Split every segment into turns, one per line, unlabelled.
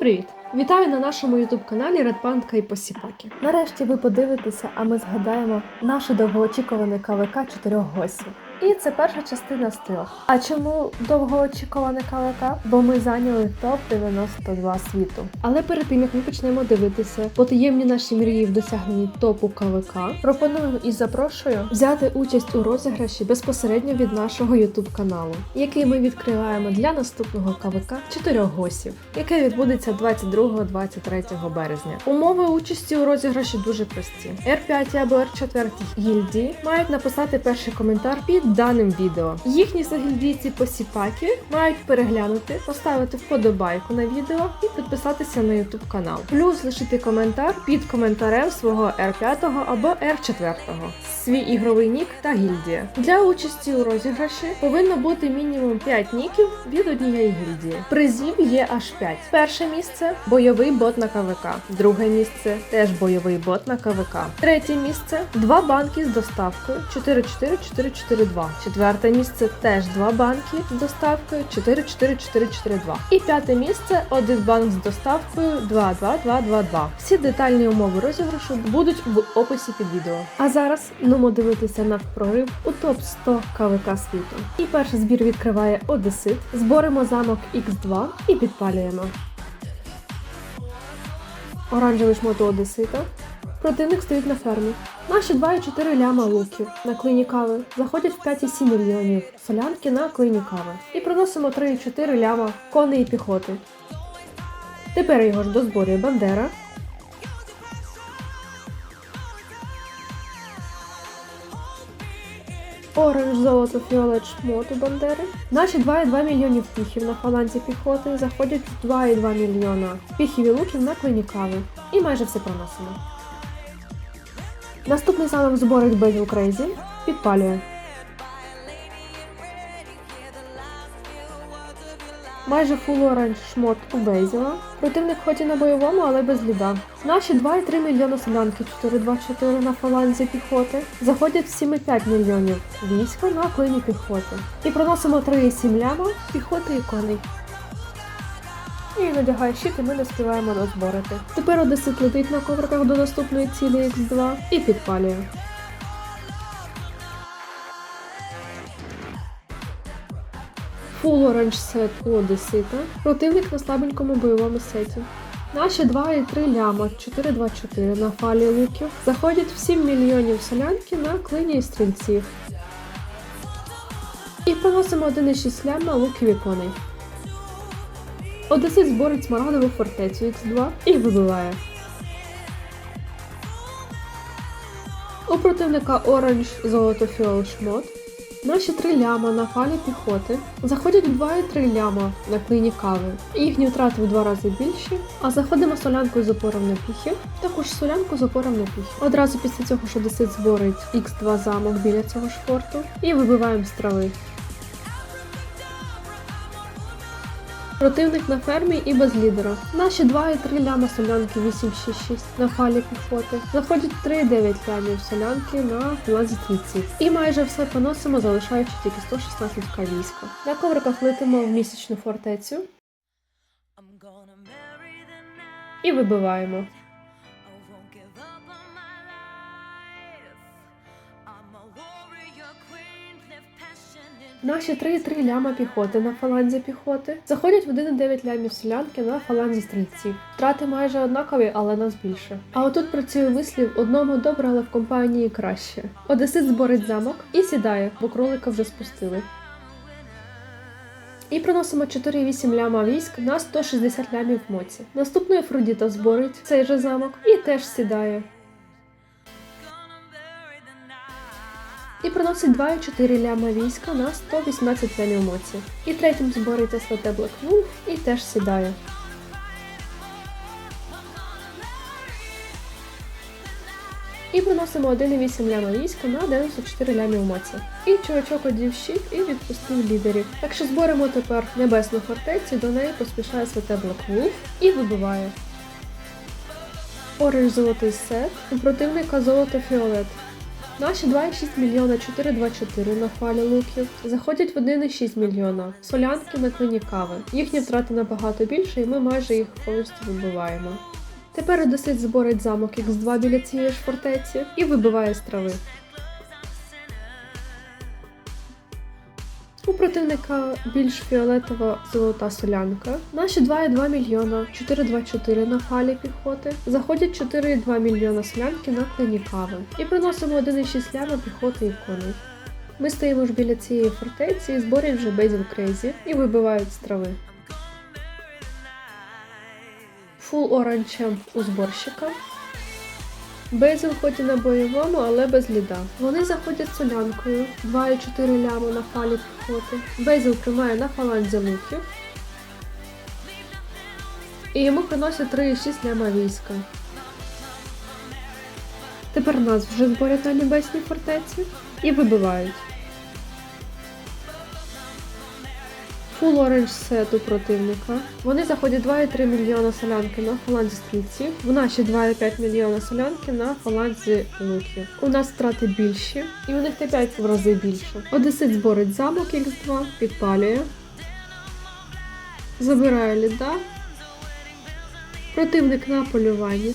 привіт! Вітаю на нашому ютуб каналі Редпанка і Посіпаки. Нарешті ви подивитеся, а ми згадаємо наше довгоочікуване КВК чотирьох гостів. І це перша частина з. А чому довгоочікуване КВК? Бо ми зайняли топ 92 світу. Але перед тим як ми почнемо дивитися потаємні наші мрії в досягненні топу КВК, пропоную і запрошую взяти участь у розіграші безпосередньо від нашого ютуб каналу, який ми відкриваємо для наступного КВК чотирьох гостів, яке відбудеться 22-23 березня. Умови участі у розіграші дуже прості. R5 або R4 гільдії мають написати перший коментар під даним відео. Їхні загільдійці посіпаки мають переглянути, поставити вподобайку на відео і підписатися на YouTube канал. Плюс лишити коментар під коментарем свого R5 або R4, свій ігровий нік та гільдія. Для участі у розіграші повинно бути мінімум 5 ніків від однієї гільдії. Призів є аж 5. Перше місце бойовий бот на КВК. Друге місце теж бойовий бот на КВК. Третє місце два банки з доставкою 44442. Четверте місце теж два банки з доставкою 44442. І п'яте місце один банк з доставкою 22222. Всі детальні умови розіграшу будуть в описі під відео. А зараз нумо дивитися на прорив у топ 100 КВК світу. І перший збір відкриває Одесит. Зборимо замок X2 і підпалюємо. Оранжевий шмот Одесита. Противник стоїть на фермі. Наші 2,4 ляма луків на клині кави заходять в 5,7 мільйонів солянки на клині кави. І приносимо 3,4 ляма коней і піхоти. Тепер його ж дозборює Бандера. Оранж, золото, фіолет, шмот Бандери. Наші 2,2 мільйонів піхів на фаланзі піхоти заходять в 2,2 мільйона піхів і луків на клині кави. І майже все проносимо. Наступний замок зборить Безіл Крейзі. Підпалює. Майже фул оранж шмот у Безіла. Противник хоч і на бойовому, але без ліда. Наші 2,3 мільйона селянки 424 на фаланзі піхоти заходять в 7,5 мільйонів війська на клині піхоти. І проносимо 3,7 ляма піхоти і коней. І надягає щит, і ми не співаємо дозборити. Тепер Одесит летить на ковриках до наступної цілі Х2 і підпалює. Фул оранж сет у Одесита. Противник на слабенькому бойовому сеті. Наші 2,3 ляма 424 на фалі луків заходять в 7 мільйонів солянки на клині і стрільців. І поносимо 1,6 ляма луків і коней. Одесит зборить смарагдову фортецю Х2 і вибиває. У противника оранж золото фіол шмот. Наші три ляма на фалі піхоти заходять в 2,3 ляма на клині кави. Їхні втрати в два рази більші. А заходимо солянкою з опором на піхи, також солянку з опором на піхи. Одразу після цього ж Одесит зборить Х2 замок біля цього ж форту і вибиваємо з Противник на фермі і без лідера. Наші 2,3 ляма солянки 866 на фалі піхоти. Заходять 3,9 лямів солянки на фланзі трійці. І майже все поносимо, залишаючи тільки 116 к війська. На ковриках летимо в місячну фортецю і вибиваємо. Наші 3,3 ляма піхоти на фаланзі піхоти заходять в 1,9 лямів солянки на фаланзі стрільців. Втрати майже однакові, але нас більше. А отут працює вислів одному добре, але в компанії краще. Одесит зборить замок і сідає, бо кролика вже спустили. І приносимо 4,8 ляма військ на 160 лямів моці. Наступною Афродіта зборить цей же замок і теж сідає. І приносить 2,4 ляма війська на 118 лямів моці. І третім збориться СВТ Black Wolf і теж сідає. І приносимо 1,8 ляма війська на 94 лямів моці. І чувачок одів щит і відпустив лідерів. Так що зборимо тепер небесну фортецю, до неї поспішає Black Wolf і вибиває. Оранж золотий сет, у противника золото фіолет. Наші 2,6 мільйона 424 на хвалі луків заходять в 1,6 мільйона солянки на клині кави. Їхні втрати набагато більше, і ми майже їх повністю вибиваємо. Тепер Одесит зборить замок Х2 біля цієї ж фортеці і вибиває з трави. У противника більш фіолетова золота солянка. Наші 2,2 мільйона 424 на фалі піхоти. Заходять 4,2 мільйона солянки на клині кави. І приносимо 1,6 ляма піхоти і коней. Ми стоїмо ж біля цієї фортеці і зборять вже Бейзел Крейзі і вибивають з трави. Фул оранж чемп у зборщика. Бейзел ході на бойовому, але без ліда. Вони заходять солянкою 2,4 лями на фалі піхоти. Бейзел тримає на фаланзі луків. І йому приносять 3,6 ляма війська. Тепер нас вже зборять на небесній фортеці і вибивають. Фул оранж сет у противника. Вони заходять 2,3 мільйона солянки на фаланзі стрільців, в наші 2,5 мільйона солянки на фаланзі луків. У нас втрати більші, і у них та 5 в рази більше. Одесит зборить замок Х2, підпалює, забирає ліда. Противник на полюванні.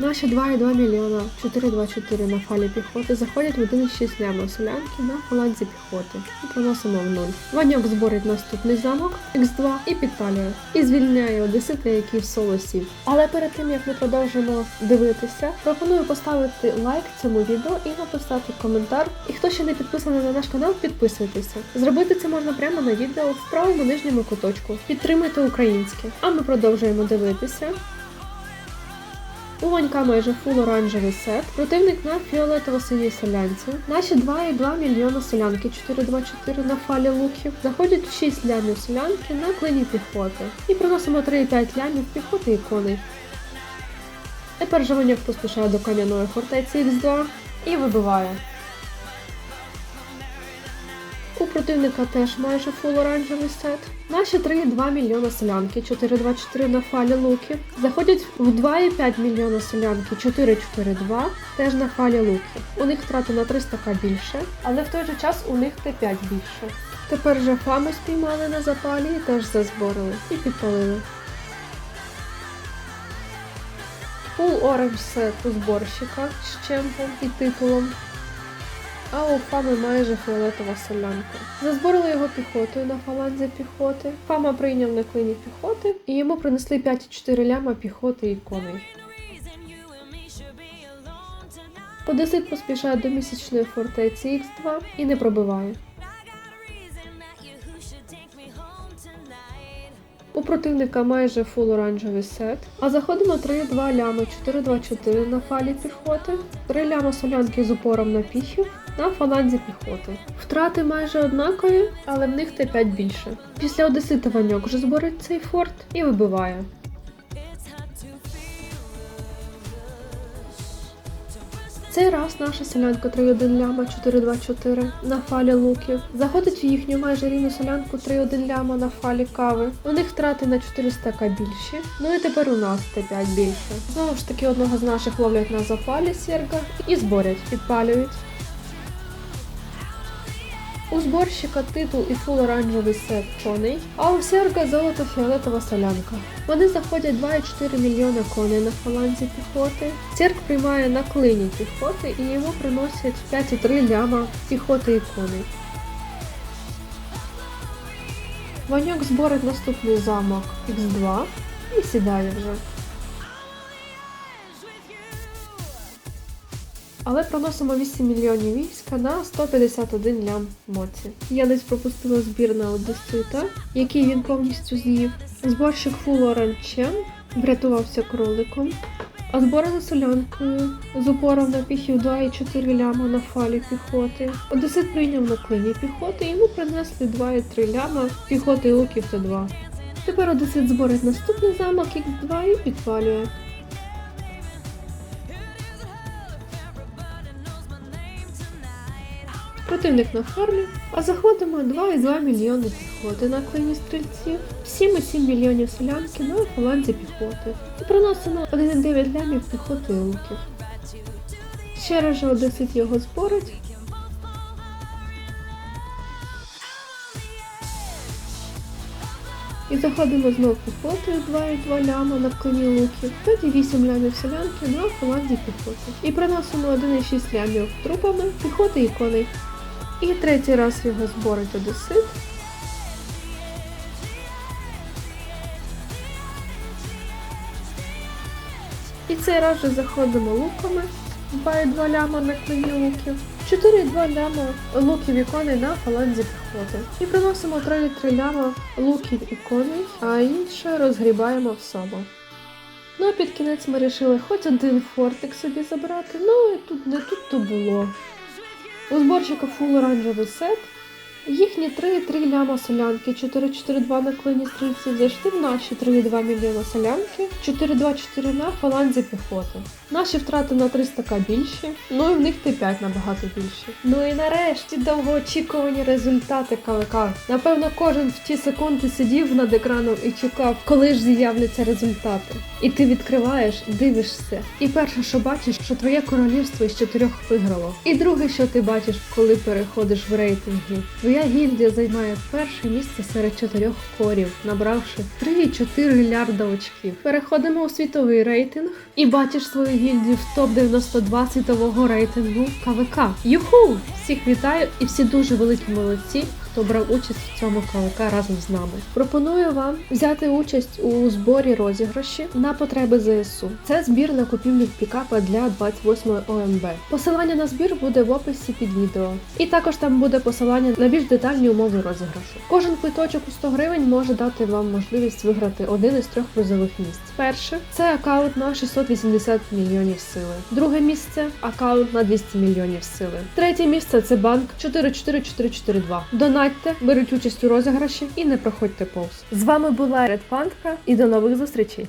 Наші 2,2 мільйона 424 на фалі піхоти заходять в 1,6 ляма солянки на фаланзі піхоти і приносимо в нуль. Ваньок зборить наступний замок Х2 і підпалює. І звільняє одесити, які в солосів. Але перед тим як ми продовжимо дивитися, пропоную поставити лайк цьому відео і написати коментар. І хто ще не підписаний на наш канал, підписуйтеся. Зробити це можна прямо на відео в правому нижньому куточку. Підтримуйте українське. А ми продовжуємо дивитися. У Ванька майже фул оранжевий сет. Противник на фіолетово-синій селянці. Наші 2,2 мільйона селянки 424 на фалі луків. Заходять в 6 лямів селянки на клині піхоти. І приносимо 3,5 лямів піхоти і коней. Тепер же Ваньок поспішає до кам'яної фортеці Х2 і вибиває. Противника теж майже фул оранжевий сет. Наші 3,2 мільйона солянки, 4,24 на фалі луків. Заходять в 2,5 мільйона солянки, 4,42 теж на фалі луків. У них втрати на 300к більше, але в той же час у них Т5 більше. Тепер же фаму спіймали на запалі і теж зазборили і підпалили. Фул оранж сет у зборщика з чемпом і титулом. А у Фами майже фіолетова солянка. Зазборили його піхотою на фаланзі піхоти. Фама прийняв на клині піхоти, і йому принесли 5,4 ляма піхоти і коней. Одесит поспішає до місячної фортеці Х2 і не пробиває. У противника майже фул оранжевий сет, а заходимо 3-2 лями 4-2-4 на фалі піхоти, 3 ляма солянки з упором на піхів на фаланзі піхоти. Втрати майже однакові, але в них Т5 більше. Після одесити Ваньок вже зборить цей форт і вибиває. Цей раз наша селянка 3,1 ляма 424 на фалі луків. Заходить в їхню майже рівну солянку 3,1 ляма на фалі кави. У них втрати на 400к більші. Ну і тепер у нас Т5 більше. Знову ж таки, одного з наших ловлять на запалі серга і зборять, підпалюють. У зборщика титул і фул оранжевий сет коней, а у серга золото-фіолетова солянка. Вони заходять 2,4 мільйона коней на фаланзі піхоти. Серк приймає на клині піхоти і йому приносять 5,3 ляма піхоти і коней. Ваньок зборить наступний замок Х2 і сідає вже. Але проносимо 8 мільйонів війська на 151 лям моці. Я десь пропустила збір на Одесита, який він повністю з'їв. Зборщик Champ врятувався кроликом. А збори за солянкою з упором на піхів 2,4 ляма на фалі піхоти. Одесит прийняв на клині піхоти і йому принесли 2,3 ляма піхоти і луків Т2. Тепер Одесит зборить наступний замок Х2 і підпалює. Противник на фармі, а заходимо 2,2 мільйони піхоти на клині стрільців, 7,7 мільйонів селянки на фаланзі піхоти. І приносимо 1,9 лямів піхоти луків. Ще раз одесит його зборить. І заходимо знов піхотою 2,2 ляма на коні луків, тоді 8 лямів селянки на команді піхоти. І приносимо 1,6 лямів трупами, піхоти і коней. І третій раз його зборить одесит. І цей раз вже заходимо луками, 2,2 ляма на коні луків, 4,2 ляма луків і коней на фаланзі піхоти. І приносимо 3,3 ляма луків і коней, а інше розгрібаємо в само. Ну а під кінець ми вирішили хоч один фортик собі забрати, ну і тут не тут то було. У зборщика фул оранжевий сет. Їхні 3,3 ляма солянки, 4,42 на клині стрільців зайшли в наші 3,2 мільйона солянки, 4,24 на фаланзі піхоти. Наші втрати на 300к більші, ну і в них Т5 набагато більші. Ну і нарешті довгоочікувані результати КВК. Напевно, кожен в ті секунди сидів над екраном і чекав, коли ж з'являться результати. І ти відкриваєш, дивишся. І перше, що бачиш, що твоє королівство із чотирьох виграло. І друге, що ти бачиш, коли переходиш в рейтинги. Твоя гільдія займає перше місце серед чотирьох корів, набравши 3,4 мільярда очків. Переходимо у світовий рейтинг і бачиш свою гільдію в топ 92 світового рейтингу КВК. Юху! Всіх вітаю і всі дуже великі молодці. Хто брав участь в цьому КВК разом з нами. Пропоную вам взяти участь у зборі розіграші на потреби ЗСУ. Це збір на купівлю пікапа для 28-ї ОМБ. Посилання на збір буде в описі під відео. І також там буде посилання на більш детальні умови розіграшу. Кожен квиточок у 100 гривень може дати вам можливість виграти один із трьох призових місць. Перше це аккаунт на 680 мільйонів сили. Друге місце аккаунт на 200 мільйонів сили. Третє місце це банк 44442. Донатьте, беріть участь у розіграші і не проходьте повз. З вами була Редфантка і до нових зустрічей!